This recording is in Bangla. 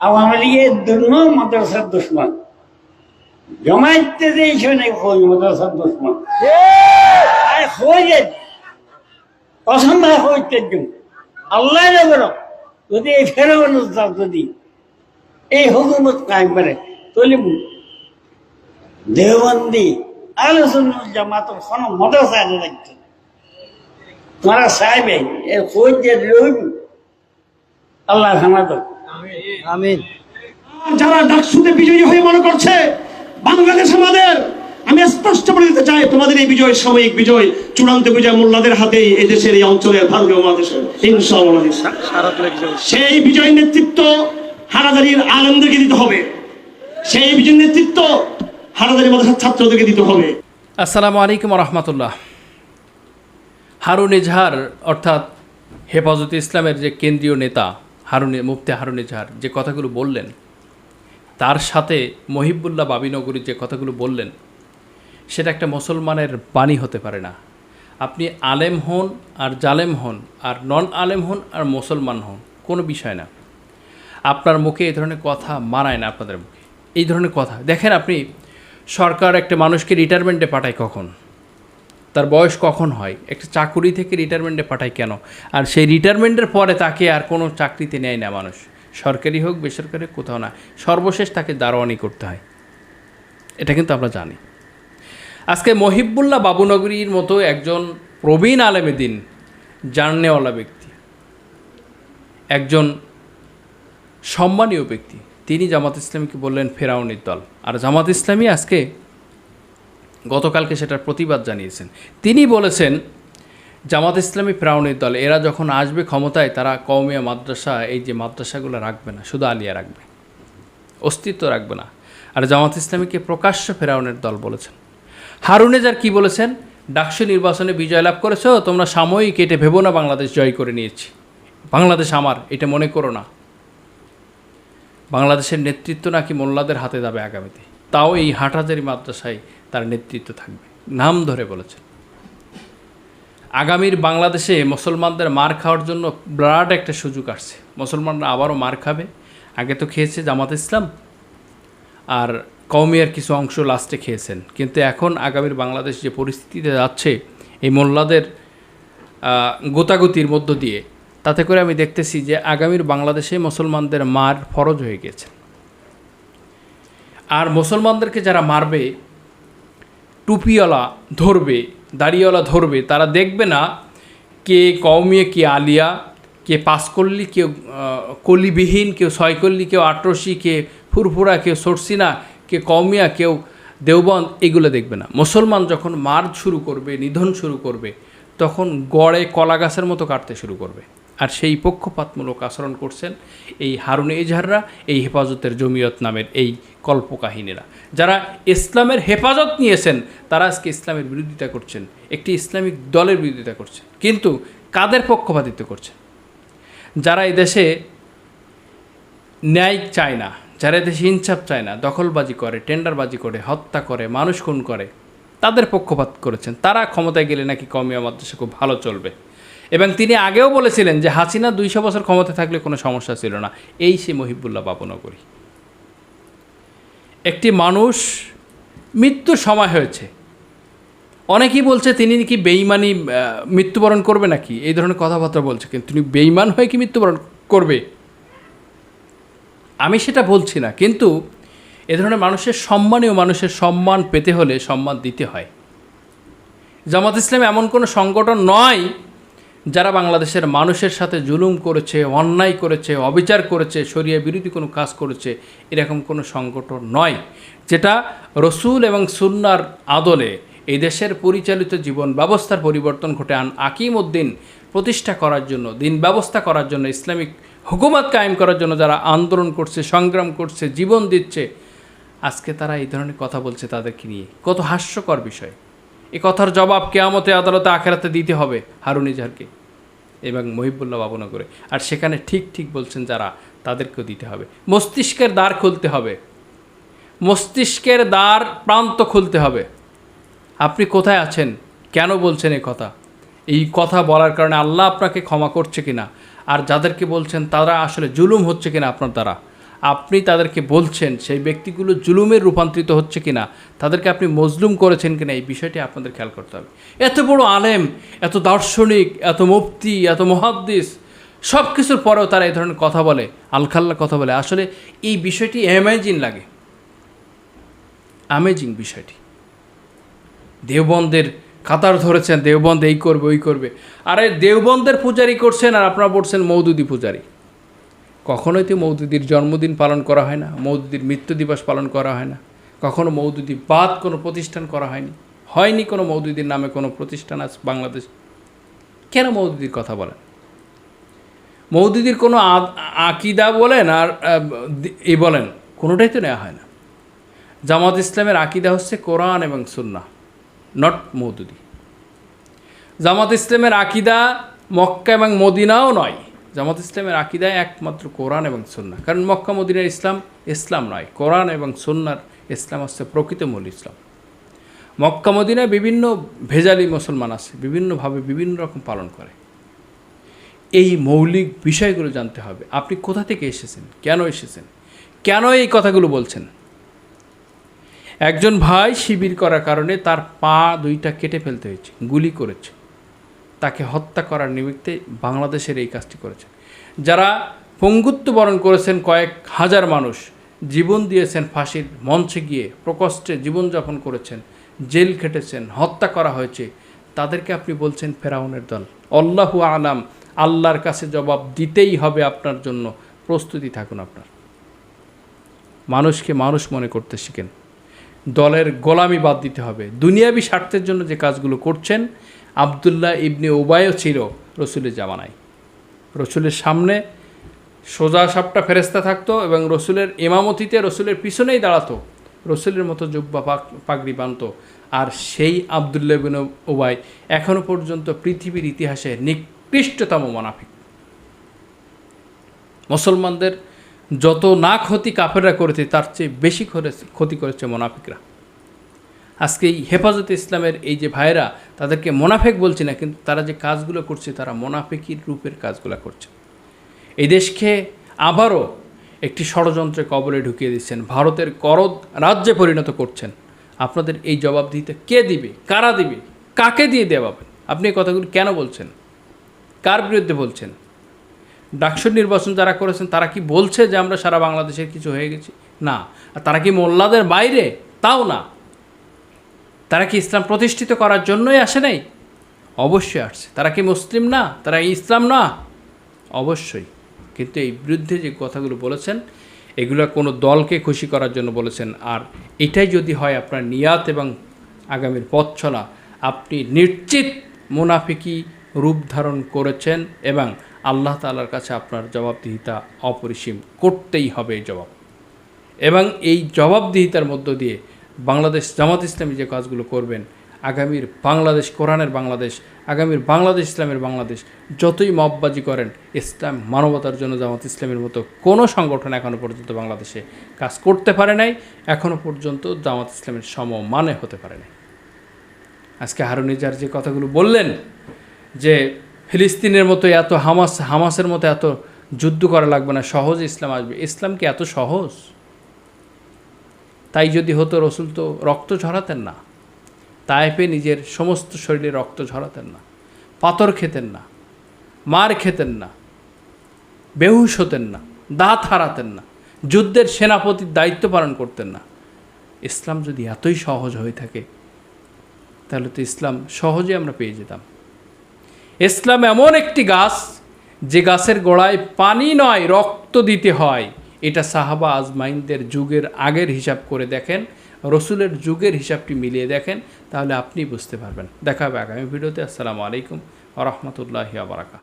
আওয়ামী লীগের দুর্মন মাদ্রাসার দুশ্মন। জমাইতে যে এখানে খোঁজ মাদ্রাসার দুশ্মন? আর খোঁজে পছন্দ হইতে আল্লাহ নগর যদি এই ফেরোন যদি এই হুকুমত কায়েম করে, তাহলে দেওবন্দি আলোচনা জামাতের কোনো মাদ্রাসা লাগতো তোমরা সাহেবে খোঁজ যে রইব? আল্লাহ হামাদ আমিন। যারা ডাকসুতে বিজয়ী হয়ে মনে করছে বাংলাদেশ আমাদের আমি স্পষ্ট বলে দিতে চাই তোমাদের এই বিজয় সাময়িক বিজয় চূড়ান্ত বিজয় মোল্লাদের হাতেই এই দেশের এই অঞ্চলের ভারতীয় মহাদেশের ইনশাআল্লাহ সেই বিজয় নেতৃত্ব হারাদারির আনন্দকে দিতে হবে। সেই বিজয় নেতৃত্ব হারাদারি মাদ্রাসার ছাত্রদেরকে দিতে হবে। আসসালামু আলাইকুম রহমতুল্লাহ হারুন এজাহার অর্থাৎ হেফাজতে ইসলামের যে কেন্দ্রীয় নেতা হারুন, মুফতি হারুনে এজাহার যে কথাগুলো বললেন, তার সাথে মহিবুল্লাহ বাবিনগরী যে কথাগুলো বললেন, সেটা একটা মুসলমানের বাণী হতে পারে না। আপনি আলেম হন আর জালেম হন, আর নন আলেম হন আর মুসলমান হন, কোনো বিষয় না। আপনার মুখে এই ধরনের কথা মানায় না আপনাদের মুখে। এই ধরনের কথা। দেখেন আপনি, সরকার একটা মানুষকে রিটায়ারমেন্টে পাঠায় কখন? তার বয়স কখন হয়? একটা চাকুরি থেকে রিটায়ারমেন্টে পাঠায় কেন? আর সেই রিটায়ারমেন্টের পরে তাকে আর কোনো চাকরিতে নেয় না মানুষ। সরকারি হোক, বেসরকারি কোথাও না। সর্বশেষ তাকে দারোয়ানি করতে হয়। এটা কিন্তু আমরা জানি। আজকে মহিবুল্লাহ বাবুনগরীর মতো একজন প্রবীণ আলেমেদিন জাননেওয়ালা ব্যক্তি। একজন সম্মানীয় ব্যক্তি। তিনি জামাত ইসলামীকে বললেন ফেরাউনির দল। আর জামাত ইসলামী আজকে গতকালকে সেটার প্রতিবাদ জানিয়েছেন। তিনি বলেছেন, জামাত ইসলামী ফেরাউনির দল, এরা যখন আসবে ক্ষমতায়, তারা কৌমিয়া মাদ্রাসা, এই যে মাদ্রাসাগুলো রাখবে না, শুধু আলিয়া রাখবে, অস্তিত্ব রাখবে না। আর জামাত ইসলামীকে প্রকাশ্য ফেরাউনের দল বলেছেন। হারুনেজার কি বলেছেন? ডাকসু নির্বাচনে বিজয় লাভ করেছ, তোমরা সাময়িক এটে ভেবো না বাংলাদেশ জয় করে নিয়েছি। বাংলাদেশ আমার, এটা মনে করো না। বাংলাদেশের নেতৃত্ব নাকি মোল্লাদের হাতে যাবে আগামীতে। তাও এই হাটহাজারি মাদ্রাসায় তার নেতৃত্ব থাকবে। নাম ধরে বলেছেন। আগামীর বাংলাদেশে মুসলমানদের মার খাওয়ার জন্য বিরাট একটা সুযোগ আসছে। মুসলমানরা আবারও মার খাবে। আগে তো খেয়েছে জামাত ইসলাম, আর কৌমিয়ার কিছু অংশ লাস্টে খেয়েছেন। কিন্তু এখন আগামীর বাংলাদেশ যে পরিস্থিতিতে যাচ্ছে, এই মোল্লাদের গোতাগুতির মধ্য দিয়ে, তাতে করে আমি দেখতেছি যে আগামীর বাংলাদেশে মুসলমানদের মার ফরজ হয়ে গেছে। আর মুসলমানদেরকে যারা মারবে টুপিওয়ালা ধরবে, দাড়িওয়ালা ধরবে, তারা দেখবে না কে কৌমিয়ে কে আলিয়া, কে পাঁচকল্লি কেউ কলিবিহীন, কেউ ছয়কল্লি, কেউ আটরশি কে ফুরফুরা, কেউ সরসিনা, কে কৌমিয়া কেউ দেওবন্দ, এগুলো দেখবে না। মুসলমান যখন মার শুরু করবে, নিধন শুরু করবে, তখন গড়ে কলা গাছের মতো কাটতে শুরু করবে। আর সেই পক্ষপাতমূলক আচরণ করছেন এই হারুন এজাহাররা, এই হেফাজতের জমিয়ত নামের এই কল্পকাহিনীরা। যারা ইসলামের হেফাজত নিয়েছেন, তারা আজকে ইসলামের বিরোধিতা করছেন, একটি ইসলামিক দলের বিরোধিতা করছেন, কিন্তু কাদের পক্ষপাতিত্ব করছেন? যারা এদেশে ন্যায় চায় না, যারা এদেশে ইনসাফ চায় না, দখলবাজি করে, টেন্ডারবাজি করে, হত্যা করে, মানুষ খুন করে, তাদের পক্ষপাত করেছেন। তারা ক্ষমতায় গেলে নাকি কমিয়া মাদ্রাসা খুব ভালো চলবে? এবং তিনি আগেও বলেছিলেন যে হাসিনা দুইশো বছর ক্ষমতা থাকলে কোনো সমস্যা ছিল না। এই সে মহিবুল্লাহ বাবনগরী একটি মানুষ মৃত্যুর সময় হয়েছে। অনেকেই বলছে, তিনি কি বেইমানি মৃত্যুবরণ করবে নাকি? এই ধরনের কথাবার্তা বলছে, কিন্তু তিনি বেইমান হয়ে কি মৃত্যুবরণ করবে? আমি সেটা বলছি না, কিন্তু এ ধরনের মানুষের সম্মানীয় মানুষের সম্মান পেতে হলে সম্মান দিতে হয়। জামাত ইসলাম এমন কোনো সংগঠন নয় যারা বাংলাদেশের মানুষের সাথে জুলুম করেছে, অন্যায় করেছে, অবিচার করেছে, শরিয়া বিরোধী কোনো কাজ করেছে, এরকম কোনো সংগঠন নয়। যেটা রসুল এবং সুন্নার আদলে এই দেশের পরিচালিত জীবন ব্যবস্থার পরিবর্তন ঘটে আন আকিম উদ্দিন প্রতিষ্ঠা করার জন্য, দিন ব্যবস্থা করার জন্য, ইসলামিক হুকুমত কায়েম করার জন্য যারা আন্দোলন করছে, সংগ্রাম করছে, জীবন দিচ্ছে, আজকে তারা এই ধরনের কথা বলছে তাদেরকে নিয়ে। কত হাস্যকর বিষয়। এ কথার জবাব কেয়ামতে আদালতে আখেরাতে দিতে হবে, হারুন ইজাহারকে। এবং মহিবুল্লাহ বাবনগরে আর সেখানে ঠিক ঠিক বলছেন যারা, তাদেরকেও দিতে হবে। মস্তিষ্কের দ্বার খুলতে হবে। মস্তিষ্কের দ্বার প্রান্ত খুলতে হবে। আপনি কোথায় আছেন? কেন বলছেন এ কথা? এই কথা বলার কারণে আল্লাহ আপনাকে ক্ষমা করছে কিনা? আর যাদেরকে বলছেন, তারা আসলে জুলুম হচ্ছে কিনা আপনার দ্বারা? আপনি তাদেরকে বলছেন সেই ব্যক্তিগুলো জুলুমের রূপান্তরিত হচ্ছে কিনা, তাদেরকে আপনি মজলুম করেছেন কিনা, এই বিষয়টি আপনাদের খেয়াল করতে হবে। এত বড় আলেম, এত দার্শনিক, এত মুফতি, এত মহাদ্দিস সব কিছুর পরেও তারা এই ধরনের কথা বলে, আলখাল্লা কথা বলে। আসলে এই বিষয়টি অ্যামেজিং লাগে। অ্যামেজিং বিষয়টি। দেওবন্দের কাতার ধরেছেন, দেওবন্দ এই করবে, ওই করবে। আরে দেওবন্দের পূজারি করছেন আর আপনারা বলছেন মৌদুদি পূজারি। কখনোই তো মৌদুদির জন্মদিন পালন করা হয় না, মৌদুদির মৃত্যু দিবস পালন করা হয় না, কখনো মৌদুদি বাদ কোনো প্রতিষ্ঠান করা হয়নি হয়নি কোনো মৌদুদির নামে কোনো প্রতিষ্ঠান আছে বাংলাদেশ, কেন মৌদুদির কথা বলেন? মৌদুদির কোনো আকিদা বলেন আর এ বলেন, কোনোটাই তো নেওয়া হয় না। জামাত ইসলামের আকিদা হচ্ছে কোরআন এবং সুন্না নট মৌদুদি। জামাত ইসলামের আকিদা মক্কা এবং মদিনাও নয় জামাত ইসলামের আকিদায় একমাত্র কোরআন এবং সুন্না। কারণ মক্কা, মদিনার ইসলাম ইসলাম নয়, কোরআন এবং সুন্নার ইসলাম হচ্ছে প্রকৃত মূল ইসলাম। মক্কা, মদিনায় বিভিন্ন ভেজালি মুসলমান আছে, বিভিন্নভাবে বিভিন্ন রকম পালন করে। এই মৌলিক বিষয়গুলো জানতে হবে, আপনি কোথা থেকে এসেছেন, কেন এসেছেন, কেন এই কথাগুলো বলছেন? একজন ভাই শিবির করার কারণে তার পা দুইটা কেটে ফেলতে হয়েছে, গুলি করেছে। তাকে হত্যা করার নিমিত্তে বাংলাদেশের এই কাজটি করেছেন। যারা পঙ্গুত্ব বরণ করেছেন কয়েক হাজার মানুষ, জীবন দিয়েছেন ফাঁসির মঞ্চে গিয়ে প্রকষ্টে জীবনযাপন করেছেন, জেল খেটেছেন, হত্যা করা হয়েছে, তাদেরকে আপনি বলছেন ফেরাউনের দল। আল্লাহু আলাম, আল্লাহর কাছে জবাব দিতেই হবে আপনার জন্য। প্রস্তুতি থাকুন আপনার। মানুষকে মানুষ মনে করতে শিখেন। দলের গোলামি বাদ দিতে হবে। দুনিয়াবি স্বার্থের জন্য যে কাজগুলো করছেন আবদুল্লাহ ইবনে উবায়ও ছিল রসুলের জামানায়। রসুলের সামনে সোজা সাপটা ফেরেস্তা থাকতো এবং রসুলের ইমামতিতে রসুলের পিছনেই দাঁড়াতো। রসুলের মতো জুব্বা পাগড়ি বানত আর সেই আবদুল্লাহ বিন উবাই এখনও পর্যন্ত পৃথিবীর ইতিহাসে নিকৃষ্টতম মোনাফিক। মুসলমানদের যত না ক্ষতি কাফেররা করেছে, তার চেয়ে বেশি ক্ষতি করেছে মোনাফিকরা। আজকে এই হেফাজতে ইসলামের এই যে ভাইরা তাদেরকে মোনাফেক বলছি না, কিন্তু তারা যে কাজগুলো করছে, তারা মোনাফেকির রূপের কাজগুলো করছে। এই দেশকে আবারও একটি ষড়যন্ত্রে কবলে ঢুকিয়ে দিচ্ছেন। ভারতের করদ রাজ্যে পরিণত করছেন। আপনাদের এই জবাব দিতে কে দিবে? কারা দিবে? কাকে দিয়ে দেওয়াবেন আপনি এই কথাগুলো কেন বলছেন? কার বিরুদ্ধে বলছেন? ডাকসুর নির্বাচন যারা করেছেন, তারা কি বলছে যে আমরা সারা বাংলাদেশের কিছু হয়ে গেছি? না। আর তারা কি মোল্লাদের বাইরে? তাও না। তারা কি ইসলাম প্রতিষ্ঠিত করার জন্যই আসে নাই? অবশ্যই আসছে। তারা কি মুসলিম না? তারা ইসলাম না? অবশ্যই। কিন্তু এই বিরুদ্ধে যে কথাগুলো বলেছেন, এগুলো কোনো দলকে খুশি করার জন্য বলেছেন। আর এটাই যদি হয় আপনার নিয়াত এবং আগামীর পথ চলা, আপনি নিশ্চিত মুনাফিকি রূপ ধারণ করেছেন এবং আল্লাহ তাআলার কাছে আপনার জবাবদিহিতা অপরিসীম করতেই হবে এই জবাব। এবং এই জবাবদিহিতার মধ্য দিয়ে বাংলাদেশ, জামাত ইসলামী যে কাজগুলো করবেন, আগামীর বাংলাদেশ, কোরআনের বাংলাদেশ, আগামীর বাংলাদেশ ইসলামের বাংলাদেশ, যতই মববাজি করেন, ইসলাম মানবতার জন্য জামাত ইসলামের মতো কোনো সংগঠন এখনও পর্যন্ত বাংলাদেশে কাজ করতে পারে নাই এখনও পর্যন্ত জামাত ইসলামের সম মানে হতে পারে নাই। আজকে হারুনিজার যে কথাগুলো বললেন, যে ফিলিস্তিনের মতো এত হামাস, হামাসের মতো এত যুদ্ধ করা লাগবে না, সহজ ইসলাম আসবে। ইসলাম কি এত সহজ? তাই যদি হতো রসুল তো রক্ত ঝরাতেন না। তাইপে নিজের সমস্ত শরীরে রক্ত ঝরাতেন না। পাথর খেতেন না। মার খেতেন না। বেহুশ হতেন না। দাঁত হারাতেন না। যুদ্ধের সেনাপতির দায়িত্ব পালন করতেন না। ইসলাম যদি এতই সহজ হয়ে থাকে, তাহলে তো ইসলাম সহজে আমরা পেয়ে যেতাম। ইসলাম এমন একটি গাছ, যে গাছের গোড়ায় পানি নয়, রক্ত দিতে হয়। এটা সাহাবা আজমাইনদের যুগের আগের হিসাব করে দেখেন, রসুলের যুগের হিসাবটি মিলিয়ে দেখেন, তাহলে আপনি বুঝতে পারবেন। দেখা হবে আগামী ভিডিওতে। আসসালামু আলাইকুম রহমতুল্লাহ